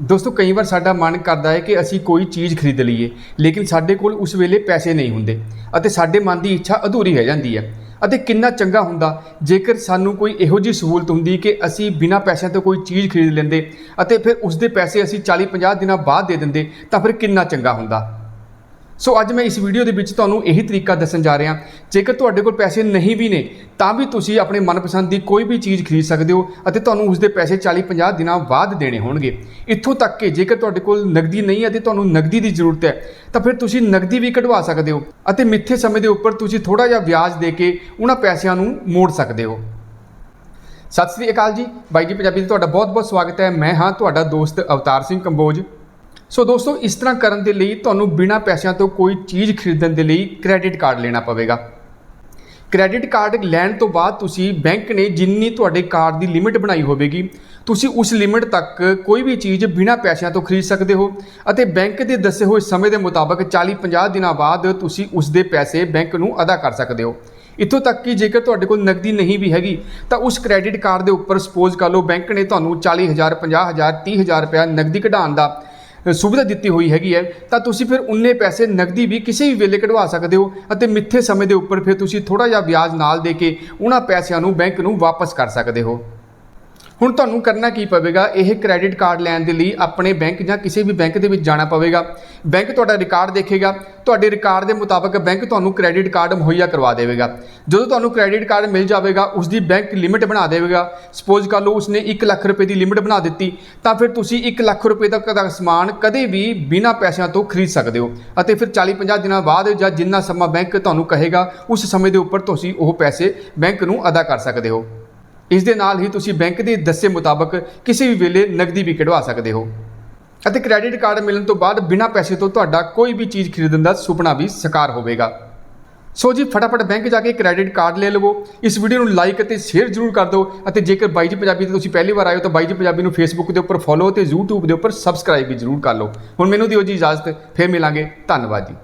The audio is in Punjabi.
ਦੋਸਤੋ, ਕਈ ਵਾਰ ਸਾਡਾ ਮਨ ਕਰਦਾ ਹੈ ਕਿ ਅਸੀਂ ਕੋਈ ਚੀਜ਼ ਖਰੀਦ ਲਈਏ, ਲੇਕਿਨ ਸਾਡੇ ਕੋਲ ਉਸ ਵੇਲੇ ਪੈਸੇ ਨਹੀਂ ਹੁੰਦੇ ਅਤੇ ਸਾਡੇ ਮਨ ਦੀ ਇੱਛਾ ਅਧੂਰੀ ਰਹਿ ਜਾਂਦੀ ਹੈ। ਅਤੇ ਕਿੰਨਾ ਚੰਗਾ ਹੁੰਦਾ ਜੇਕਰ ਸਾਨੂੰ ਕੋਈ ਇਹੋ ਜਿਹੀ ਸਹੂਲਤ ਹੁੰਦੀ ਕਿ ਅਸੀਂ ਬਿਨਾਂ ਪੈਸਿਆਂ ਤੋਂ ਕੋਈ ਚੀਜ਼ ਖਰੀਦ ਲੈਂਦੇ ਅਤੇ ਫਿਰ ਉਸ ਦੇ ਪੈਸੇ ਅਸੀਂ 40-50 ਦਿਨਾਂ ਬਾਅਦ ਦੇ ਦਿੰਦੇ, ਤਾਂ ਫਿਰ ਕਿੰਨਾ ਚੰਗਾ ਹੁੰਦਾ। ਸੋ ਅੱਜ ਮੈਂ ਇਸ ਵੀਡੀਓ ਦੇ ਵਿੱਚ ਤੁਹਾਨੂੰ ਇਹੀ ਤਰੀਕਾ ਦੱਸਣ ਜਾ ਰਿਹਾ। ਜੇਕਰ ਤੁਹਾਡੇ ਕੋਲ ਪੈਸੇ ਨਹੀਂ ਵੀ ਨੇ, ਤਾਂ ਵੀ ਤੁਸੀਂ ਆਪਣੇ ਮਨਪਸੰਦ ਦੀ ਕੋਈ ਵੀ ਚੀਜ਼ ਖਰੀਦ ਸਕਦੇ ਹੋ ਅਤੇ ਤੁਹਾਨੂੰ ਉਸ ਦੇ ਪੈਸੇ 40-50 ਦਿਨਾਂ ਬਾਅਦ ਦੇਣੇ ਹੋਣਗੇ। ਇੱਥੋਂ ਤੱਕ ਕਿ ਜੇਕਰ ਤੁਹਾਡੇ ਕੋਲ ਨਗਦੀ ਨਹੀਂ ਹੈ ਤੇ ਤੁਹਾਨੂੰ ਨਗਦੀ ਦੀ ਜ਼ਰੂਰਤ ਹੈ, ਤਾਂ ਫਿਰ ਤੁਸੀਂ ਨਗਦੀ ਵੀ ਕਢਵਾ ਸਕਦੇ ਹੋ ਅਤੇ ਮਿੱਥੇ ਸਮੇਂ ਦੇ ਉੱਪਰ ਤੁਸੀਂ ਥੋੜਾ ਜਿਹਾ ਵਿਆਜ ਦੇ ਕੇ ਉਹਨਾਂ ਪੈਸਿਆਂ ਨੂੰ ਮੋੜ ਸਕਦੇ ਹੋ। ਸਤਿ ਸ੍ਰੀ ਅਕਾਲ ਜੀ। ਬਾਈ ਜੀ ਪੰਜਾਬੀ ਦਾ ਤੁਹਾਡਾ ਬਹੁਤ-ਬਹੁਤ ਸਵਾਗਤ ਹੈ। ਮੈਂ ਹਾਂ ਤੁਹਾਡਾ ਦੋਸਤ ਅਵਤਾਰ ਸਿੰਘ ਕੰਬੋਜ। ਸੋ ਦੋਸਤੋ, ਇਸ ਤਰ੍ਹਾਂ ਕਰਨ ਦੇ ਲਈ ਤੁਹਾਨੂੰ ਬਿਨਾਂ ਪੈਸਿਆਂ ਤੋਂ ਕੋਈ ਚੀਜ਼ ਖਰੀਦਣ ਦੇ ਲਈ ਕ੍ਰੈਡਿਟ ਕਾਰਡ ਲੈਣਾ ਪਵੇਗਾ। ਕ੍ਰੈਡਿਟ ਕਾਰਡ ਲੈਣ ਤੋਂ ਬਾਅਦ ਤੁਸੀਂ ਬੈਂਕ ਨੇ ਜਿੰਨੀ ਤੁਹਾਡੇ ਕਾਰਡ ਦੀ ਲਿਮਿਟ ਬਣਾਈ ਹੋਵੇਗੀ, ਤੁਸੀਂ ਉਸ ਲਿਮਿਟ ਤੱਕ ਕੋਈ ਵੀ ਚੀਜ਼ ਬਿਨਾਂ ਪੈਸਿਆਂ ਤੋਂ ਖਰੀਦ ਸਕਦੇ ਹੋ ਅਤੇ ਬੈਂਕ ਦੇ ਦੱਸੇ ਹੋਏ ਸਮੇਂ ਦੇ ਮੁਤਾਬਕ 40-50 ਦਿਨਾਂ ਬਾਅਦ ਤੁਸੀਂ ਉਸ ਦੇ ਪੈਸੇ ਬੈਂਕ ਨੂੰ ਅਦਾ ਕਰ ਸਕਦੇ ਹੋ। ਇੱਥੋਂ ਤੱਕ ਕਿ ਜੇਕਰ ਤੁਹਾਡੇ ਕੋਲ ਨਕਦੀ ਨਹੀਂ ਵੀ ਹੈਗੀ, ਤਾਂ ਉਸ ਕ੍ਰੈਡਿਟ ਕਾਰਡ ਦੇ ਉੱਪਰ ਸਪੋਜ਼ ਕਰ ਲਓ ਬੈਂਕ ਨੇ ਤੁਹਾਨੂੰ 40000 50000 30000 ਰੁਪਏ ਨਕਦੀ ਕਢਾਉਣ ਦਾ ਸੁਵਿਧਾ ਦਿੱਤੀ ਹੋਈ ਹੈਗੀ ਹੈ, ਤਾਂ ਤੁਸੀਂ ਫਿਰ ਉਨੇ ਪੈਸੇ ਨਕਦੀ ਵੀ ਕਿਸੇ ਵੀ ਵੇਲੇ ਕਢਵਾ ਸਕਦੇ ਹੋ ਅਤੇ ਮਿੱਥੇ ਸਮੇਂ ਦੇ ਉੱਪਰ ਫਿਰ ਤੁਸੀਂ ਥੋੜਾ ਜਿਹਾ ਵਿਆਜ ਨਾਲ ਦੇ ਕੇ ਉਹਨਾਂ ਪੈਸਿਆਂ ਨੂੰ ਬੈਂਕ ਨੂੰ ਵਾਪਸ ਕਰ ਸਕਦੇ ਹੋ। ਹੁਣ ਤੁਹਾਨੂੰ ਕਰਨਾ ਕੀ ਪਵੇਗਾ? ਇਹ ਕ੍ਰੈਡਿਟ ਕਾਰਡ ਲੈਣ ਦੇ ਲਈ ਆਪਣੇ ਬੈਂਕ ਜਾਂ ਕਿਸੇ ਵੀ ਬੈਂਕ ਦੇ ਵਿੱਚ ਜਾਣਾ ਪਵੇਗਾ। ਬੈਂਕ ਤੁਹਾਡਾ ਰਿਕਾਰਡ ਦੇਖੇਗਾ। ਤੁਹਾਡੇ ਰਿਕਾਰਡ ਦੇ ਮੁਤਾਬਕ ਬੈਂਕ ਤੁਹਾਨੂੰ ਕ੍ਰੈਡਿਟ ਕਾਰਡ ਮੁਹੱਈਆ ਕਰਵਾ ਦੇਵੇਗਾ। ਜਦੋਂ ਤੁਹਾਨੂੰ ਕ੍ਰੈਡਿਟ ਕਾਰਡ ਮਿਲ ਜਾਵੇਗਾ ਉਸ ਦੀ ਬੈਂਕ ਲਿਮਿਟ ਬਣਾ ਦੇਵੇਗਾ। ਸਪੋਜ਼ ਕਰ ਲਓ ਉਸਨੇ 1 ਲੱਖ ਰੁਪਏ ਦੀ ਲਿਮਿਟ ਬਣਾ ਦਿੱਤੀ, ਤਾਂ ਫਿਰ ਤੁਸੀਂ 1 ਲੱਖ ਰੁਪਏ ਤੱਕ ਦਾ ਸਮਾਨ ਕਦੇ ਵੀ ਬਿਨਾਂ ਪੈਸਿਆਂ ਤੋਂ ਖਰੀਦ ਸਕਦੇ ਹੋ। ਅਤੇ ਫਿਰ 40-50 ਦਿਨਾਂ ਬਾਅਦ ਜਾਂ ਜਿੰਨਾ ਸਮਾਂ ਬੈਂਕ ਤੁਹਾਨੂੰ ਕਹੇਗਾ, ਉਸ ਸਮੇਂ ਦੇ ਉੱਪਰ ਤੁਸੀਂ ਉਹ ਪੈਸੇ ਬੈਂਕ ਨੂੰ ਅਦਾ ਕਰ ਸਕਦੇ ਹੋ। ਇਸ ਦੇ ਨਾਲ ਹੀ ਤੁਸੀਂ ਬੈਂਕ ਦੇ ਦੱਸੇ ਮੁਤਾਬਕ ਕਿਸੇ ਵੀ ਵੇਲੇ ਨਕਦੀ ਵੀ ਕਢਵਾ ਸਕਦੇ ਹੋ। ਅਤੇ ਕ੍ਰੈਡਿਟ ਕਾਰਡ ਮਿਲਣ ਤੋਂ ਬਾਅਦ ਬਿਨਾਂ ਪੈਸੇ ਤੋਂ ਤੁਹਾਡਾ ਕੋਈ ਵੀ ਚੀਜ਼ ਖਰੀਦਣ ਦਾ ਸੁਪਨਾ ਵੀ ਸਾਕਾਰ ਹੋਵੇਗਾ। ਸੋ ਜੀ, ਫਟਾਫਟ ਬੈਂਕ ਜਾ ਕੇ ਕ੍ਰੈਡਿਟ ਕਾਰਡ ਲੈ ਲਵੋ। ਇਸ ਵੀਡੀਓ ਨੂੰ ਲਾਈਕ ਅਤੇ ਸ਼ੇਅਰ ਜ਼ਰੂਰ ਕਰ ਦਿਓ ਅਤੇ ਜੇਕਰ ਬਾਈ ਜੀ ਪੰਜਾਬੀ ਤੇ ਤੁਸੀਂ ਪਹਿਲੀ ਵਾਰ ਆਏ ਹੋ ਤਾਂ ਬਾਈ ਜੀ ਪੰਜਾਬੀ ਨੂੰ ਫੇਸਬੁੱਕ ਦੇ ਉੱਪਰ ਫੋਲੋ ਤੇ YouTube ਦੇ ਉੱਪਰ ਸਬਸਕ੍ਰਾਈਬ ਵੀ ਜ਼ਰੂਰ ਕਰ ਲਓ। ਹੁਣ ਮੈਨੂੰ ਦਿਓ ਜੀ ਇਜਾਜ਼ਤ, ਫੇਰ ਮਿਲਾਂਗੇ। ਧੰਨਵਾਦ ਜੀ।